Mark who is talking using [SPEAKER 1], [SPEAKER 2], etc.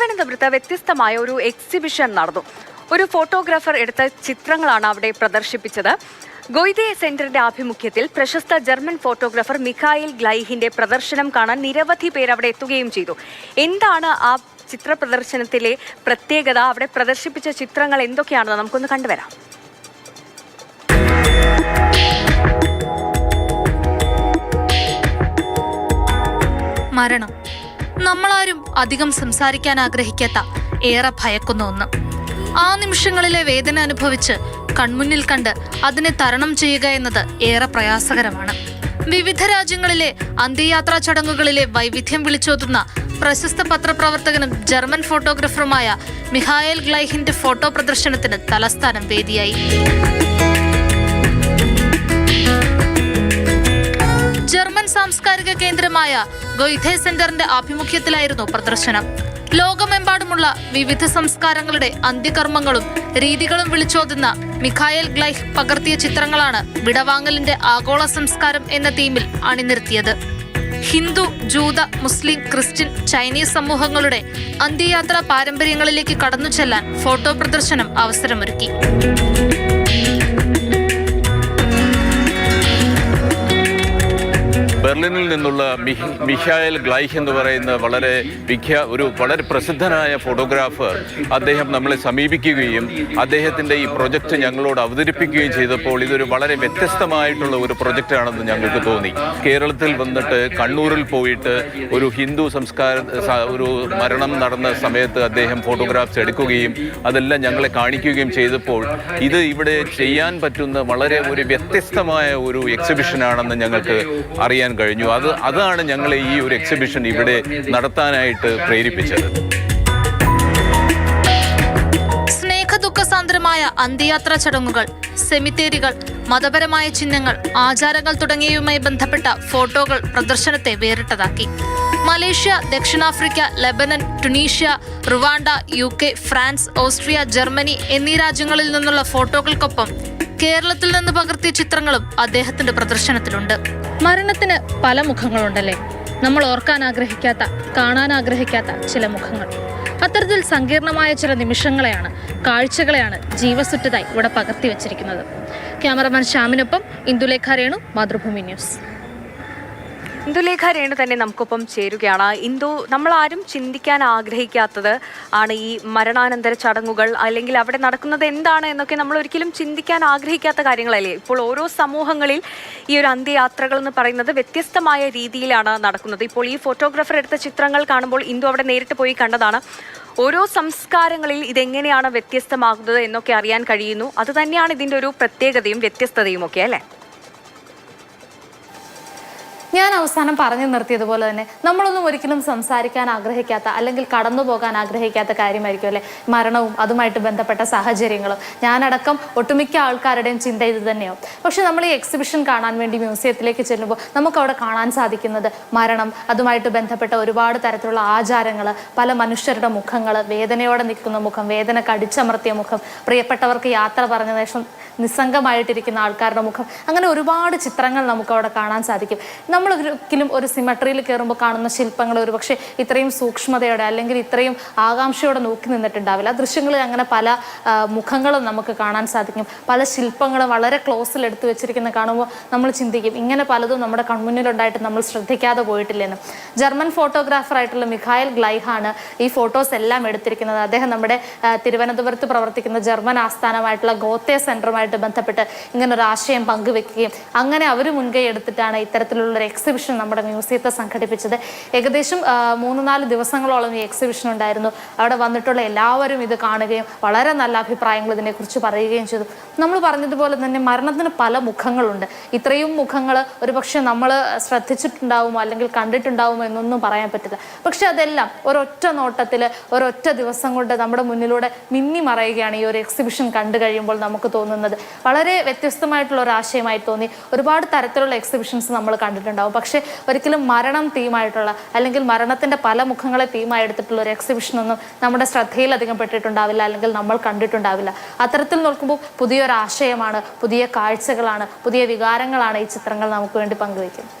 [SPEAKER 1] തിരുവനന്തപുരത്ത് വ്യത്യസ്തമായ ഒരു എക്സിബിഷൻ നടന്നു. ഒരു ഫോട്ടോഗ്രാഫർ എടുത്ത ചിത്രങ്ങളാണ് അവിടെ പ്രദർശിപ്പിച്ചത്. ഗൊയ്തെ സെന്ററിന്റെ ആഭിമുഖ്യത്തിൽ പ്രശസ്ത ജർമ്മൻ ഫോട്ടോഗ്രാഫർ മിഖായിൽ ഗ്ലൈഹിന്റെ പ്രദർശനം കാണാൻ നിരവധി പേർ അവിടെ എത്തുകയും ചെയ്തു. എന്താണ് ആ ചിത്ര പ്രദർശനത്തിലെ പ്രത്യേകത? അവിടെ പ്രദർശിപ്പിച്ച ചിത്രങ്ങൾ എന്തൊക്കെയാണെന്ന് നമുക്കൊന്ന് കണ്ടുവരാം.
[SPEAKER 2] മരണം. നമ്മളാരും അധികം സംസാരിക്കാൻ ആഗ്രഹിക്കാത്ത ഏറെ ഭയക്കുന്ന ഒന്ന്. ആ നിമിഷങ്ങളിലെ വേദന അനുഭവിച്ച് കൺമുന്നിൽ കണ്ട് അതിനെ തരണം ചെയ്യുക എന്നത് ഏറെ പ്രയാസകരമാണ്. വിവിധ രാജ്യങ്ങളിലെ അന്ത്യയാത്രാ ചടങ്ങുകളിലെ വൈവിധ്യം വിളിച്ചോതുന്ന പ്രശസ്ത പത്രപ്രവർത്തകനും ജർമ്മൻ ഫോട്ടോഗ്രാഫറുമായ മിഹായൽ ഗ്ലൈഹിന്റെ ഫോട്ടോ പ്രദർശനത്തിന് തലസ്ഥാനം വേദിയായി. സാംസ്കാരിക കേന്ദ്രമായ ഗൊയ്ഥെ സെന്ററിന്റെ ആഭിമുഖ്യത്തിലായിരുന്നു പ്രദർശനം. ലോകമെമ്പാടുമുള്ള വിവിധ സംസ്കാരങ്ങളുടെ അന്ത്യകർമ്മങ്ങളും രീതികളും വിളിച്ചോതുന്ന മിഖായൽ ഗ്ലൈഹ് പകർത്തിയ ചിത്രങ്ങളാണ് വിടവാങ്ങലിന്റെ ആഗോള സംസ്കാരം എന്ന തീമിൽ അണിനിരത്തിയത്. ഹിന്ദു ജൂത മുസ്ലിം ക്രിസ്ത്യൻ ചൈനീസ് സമൂഹങ്ങളുടെ അന്ത്യയാത്രാ പാരമ്പര്യങ്ങളിലേക്ക് കടന്നു ചെല്ലാൻ ഫോട്ടോ പ്രദർശനം അവസരമൊരുക്കി.
[SPEAKER 3] ബെർലിനിൽ നിന്നുള്ള മിഷായൽ ഗ്ലൈഹ് എന്ന് പറയുന്ന വളരെ വിഖ്യാ ഒരു വളരെ പ്രസിദ്ധനായ ഫോട്ടോഗ്രാഫർ അദ്ദേഹം നമ്മളെ സമീപിക്കുകയും അദ്ദേഹത്തിന്റെ ഈ പ്രൊജക്റ്റ് ഞങ്ങളോട് അവതരിപ്പിക്കുകയും ചെയ്തപ്പോൾ ഇതൊരു വളരെ വ്യത്യസ്തമായിട്ടുള്ള ഒരു പ്രൊജക്റ്റാണെന്ന് ഞങ്ങൾക്ക് തോന്നി. കേരളത്തിൽ വന്നിട്ട് കണ്ണൂരിൽ പോയിട്ട് ഒരു ഹിന്ദു സംസ്കാര ഒരു മരണം നടന്ന സമയത്ത് അദ്ദേഹം ഫോട്ടോഗ്രാഫ്സ് എടുക്കുകയും അതെല്ലാം ഞങ്ങളെ കാണിക്കുകയും ചെയ്തപ്പോൾ ഇത് ഇവിടെ ചെയ്യാൻ പറ്റുന്ന വളരെ ഒരു വ്യത്യസ്തമായ ഒരു എക്സിബിഷനാണെന്ന് ഞങ്ങൾക്ക് അറിയാൻ കഴിഞ്ഞു. അത് അതാണ് ഞങ്ങളെ ഈ ഒരു എക്സിബിഷൻ ഇവിടെ നടത്താനായിട്ട് പ്രേരിപ്പിച്ചത്.
[SPEAKER 2] സ്നേഹദുഃഖസാന്ദ്രമായ അന്ത്യയാത്രാ ചടങ്ങുകൾ സെമിത്തേരികൾ മതപരമായ ചിഹ്നങ്ങൾ ആചാരങ്ങൾ തുടങ്ങിയവയുമായി ബന്ധപ്പെട്ട ഫോട്ടോകൾ പ്രദർശനത്തെ വേറിട്ടതാക്കി. മലേഷ്യ ദക്ഷിണാഫ്രിക്ക ലെബനൻ ടുണീഷ്യ റുവാണ്ട യു ഫ്രാൻസ് ഓസ്ട്രിയ ജർമ്മനി എന്നീ രാജ്യങ്ങളിൽ നിന്നുള്ള ഫോട്ടോകൾക്കൊപ്പം കേരളത്തിൽ നിന്ന് പകർത്തിയ ചിത്രങ്ങളും അദ്ദേഹത്തിന്റെ പ്രദർശനത്തിലുണ്ട്. മരണത്തിന് പല മുഖങ്ങളുണ്ടല്ലേ? നമ്മൾ ഓർക്കാൻ ആഗ്രഹിക്കാത്ത കാണാൻ ആഗ്രഹിക്കാത്ത ചില മുഖങ്ങൾ. അത്തരത്തിൽ സങ്കീർണമായ ചില നിമിഷങ്ങളെയാണ് കാഴ്ചകളെയാണ് ജീവസുറ്റതായി ഇവിടെ പകർത്തി വച്ചിരിക്കുന്നത്. ക്യാമറമാൻ ശ്യാമിനൊപ്പം ഇന്ദുലേഖ രേണു മാതൃഭൂമി ന്യൂസ്.
[SPEAKER 1] ഇന്ദുലേഖ രേണു തന്നെ നമുക്കൊപ്പം ചേരുകയാണ്. ഇന്ദു നമ്മൾ ആരും ചിന്തിക്കാൻ ആഗ്രഹിക്കാത്തത് ആണ് ഈ മരണാനന്തര ചടങ്ങുകൾ അല്ലെങ്കിൽ അവിടെ നടക്കുന്നത് എന്താണ് എന്നൊക്കെ നമ്മൾ ഒരിക്കലും ചിന്തിക്കാൻ ആഗ്രഹിക്കാത്ത കാര്യങ്ങളല്ലേ? ഇപ്പോൾ ഓരോ സമൂഹങ്ങളിൽ ഈ ഒരു അന്ത്യയാത്രകൾ എന്ന് പറയുന്നത് വ്യത്യസ്തമായ രീതിയിലാണ് നടക്കുന്നത്. ഇപ്പോൾ ഈ ഫോട്ടോഗ്രാഫർ എടുത്ത ചിത്രങ്ങൾ കാണുമ്പോൾ ഇന്ദു അവിടെ നേരിട്ട് പോയി കണ്ടതാണ്. ഓരോ സംസ്കാരങ്ങളിൽ ഇതെങ്ങനെയാണ് വ്യത്യസ്തമാകുന്നത് എന്നൊക്കെ അറിയാൻ കഴിയുന്നു. അത് തന്നെയാണ് ഇതിന്റെ ഒരു പ്രത്യേകതയും വ്യത്യസ്തതയും ഒക്കെ അല്ലേ?
[SPEAKER 4] ഞാൻ അവസാനം പറഞ്ഞു നിർത്തിയതുപോലെ തന്നെ നമ്മളൊന്നും ഒരിക്കലും സംസാരിക്കാൻ ആഗ്രഹിക്കാത്ത അല്ലെങ്കിൽ കടന്നു പോകാൻ ആഗ്രഹിക്കാത്ത കാര്യമായിരിക്കും അല്ലെ? മരണവും അതുമായിട്ട് ബന്ധപ്പെട്ട സാഹചര്യങ്ങളും. ഞാനടക്കം ഒട്ടുമിക്ക ആൾക്കാരുടെയും ചിന്ത ഇത് തന്നെയാവും. പക്ഷെ നമ്മൾ ഈ എക്സിബിഷൻ കാണാൻ വേണ്ടി മ്യൂസിയത്തിലേക്ക് ചെല്ലുമ്പോൾ നമുക്ക് അവിടെ കാണാൻ സാധിക്കുന്നത് മരണം അതുമായിട്ട് ബന്ധപ്പെട്ട ഒരുപാട് തരത്തിലുള്ള ആചാരങ്ങൾ പല മനുഷ്യരുടെ മുഖങ്ങൾ വേദനയോടെ നിൽക്കുന്ന മുഖം വേദന കടിച്ചമർത്തിയ മുഖം പ്രിയപ്പെട്ടവർക്ക് യാത്ര പറഞ്ഞ ശേഷം നിസ്സംഗമായിട്ടിരിക്കുന്ന ആൾക്കാരുടെ മുഖം അങ്ങനെ ഒരുപാട് ചിത്രങ്ങൾ നമുക്ക് അവിടെ കാണാൻ സാധിക്കും. നമ്മൾ ഒരിക്കലും ഒരു സിമട്രിയിൽ കയറുമ്പോൾ കാണുന്ന ശില്പങ്ങൾ ഒരുപക്ഷെ ഇത്രയും സൂക്ഷ്മതയോടെ അല്ലെങ്കിൽ ഇത്രയും ആകാംക്ഷയോടെ നോക്കി നിന്നിട്ടുണ്ടാവില്ല. ദൃശ്യങ്ങളിൽ അങ്ങനെ പല മുഖങ്ങളും നമുക്ക് കാണാൻ സാധിക്കും. പല ശില്പങ്ങളും വളരെ ക്ലോസിൽ എടുത്തു വെച്ചിരിക്കുന്ന കാണുമ്പോൾ നമ്മൾ ചിന്തിക്കും ഇങ്ങനെ പലതും നമ്മുടെ കൺമുന്നിലുണ്ടായിട്ട് നമ്മൾ ശ്രദ്ധിക്കാതെ പോയിട്ടില്ലെന്ന്. ജർമ്മൻ ഫോട്ടോഗ്രാഫർ ആയിട്ടുള്ള മിഖായൽ ഗ്ലൈഹാണ് ഈ ഫോട്ടോസ് എല്ലാം എടുത്തിരിക്കുന്നത്. അദ്ദേഹം നമ്മുടെ തിരുവനന്തപുരത്ത് പ്രവർത്തിക്കുന്ന ജർമ്മൻ ആസ്ഥാനമായിട്ടുള്ള ഗോത്തെ സെന്ററുമായിട്ട് ബന്ധപ്പെട്ട് ഇങ്ങനെ ഒരു ആശയം പങ്കുവെക്കുകയും അങ്ങനെ അവർ മുൻകൈ എടുത്തിട്ടാണ് ഇത്തരത്തിലുള്ള ഒരു എക്സിബിഷൻ നമ്മുടെ മ്യൂസിയത്തെ സംഘടിപ്പിച്ചത്. ഏകദേശം മൂന്ന് നാല് ദിവസങ്ങളോളം ഈ എക്സിബിഷൻ ഉണ്ടായിരുന്നു. അവിടെ വന്നിട്ടുള്ള എല്ലാവരും ഇത് കാണുകയും വളരെ നല്ല അഭിപ്രായങ്ങൾ ഇതിനെക്കുറിച്ച് പറയുകയും ചെയ്തു. നമ്മൾ പറഞ്ഞതുപോലെ തന്നെ മരണത്തിന് പല മുഖങ്ങളുണ്ട്. ഇത്രയും മുഖങ്ങൾ ഒരുപക്ഷെ നമ്മൾ ശ്രദ്ധിച്ചിട്ടുണ്ടാവുമോ അല്ലെങ്കിൽ കണ്ടിട്ടുണ്ടാവുമോ എന്നൊന്നും പറയാൻ പറ്റില്ല. പക്ഷെ അതെല്ലാം ഒരൊറ്റ നോട്ടത്തിൽ ഒരൊറ്റ ദിവസം കൊണ്ട് നമ്മുടെ മുന്നിലൂടെ മിന്നി മറയുകയാണ് ഈ ഒരു എക്സിബിഷൻ കണ്ടു കഴിയുമ്പോൾ നമുക്ക് തോന്നുന്നത്. വളരെ വ്യത്യസ്തമായിട്ടുള്ള ഒരു ആശയമായി തോന്നി. ഒരുപാട് തരത്തിലുള്ള എക്സിബിഷൻസ് നമ്മൾ കണ്ടിട്ടുണ്ടാവും പക്ഷേ ഒരിക്കലും മരണം തീമായിട്ടുള്ള അല്ലെങ്കിൽ മരണത്തിന്റെ പല മുഖങ്ങളെ തീമായി എടുത്തിട്ടുള്ള ഒരു എക്സിബിഷൻ ഒന്നും നമ്മുടെ ശ്രദ്ധയിൽ അധികം പെട്ടിട്ടുണ്ടാവില്ല അല്ലെങ്കിൽ നമ്മൾ കണ്ടിട്ടുണ്ടാവില്ല. അത്തരത്തിൽ നോക്കുമ്പോൾ പുതിയൊരു ആശയമാണ് പുതിയ കാഴ്ചകളാണ് പുതിയ വികാരങ്ങളാണ് ഈ ചിത്രങ്ങൾ നമുക്ക് വേണ്ടി പങ്കുവയ്ക്കുന്നത്.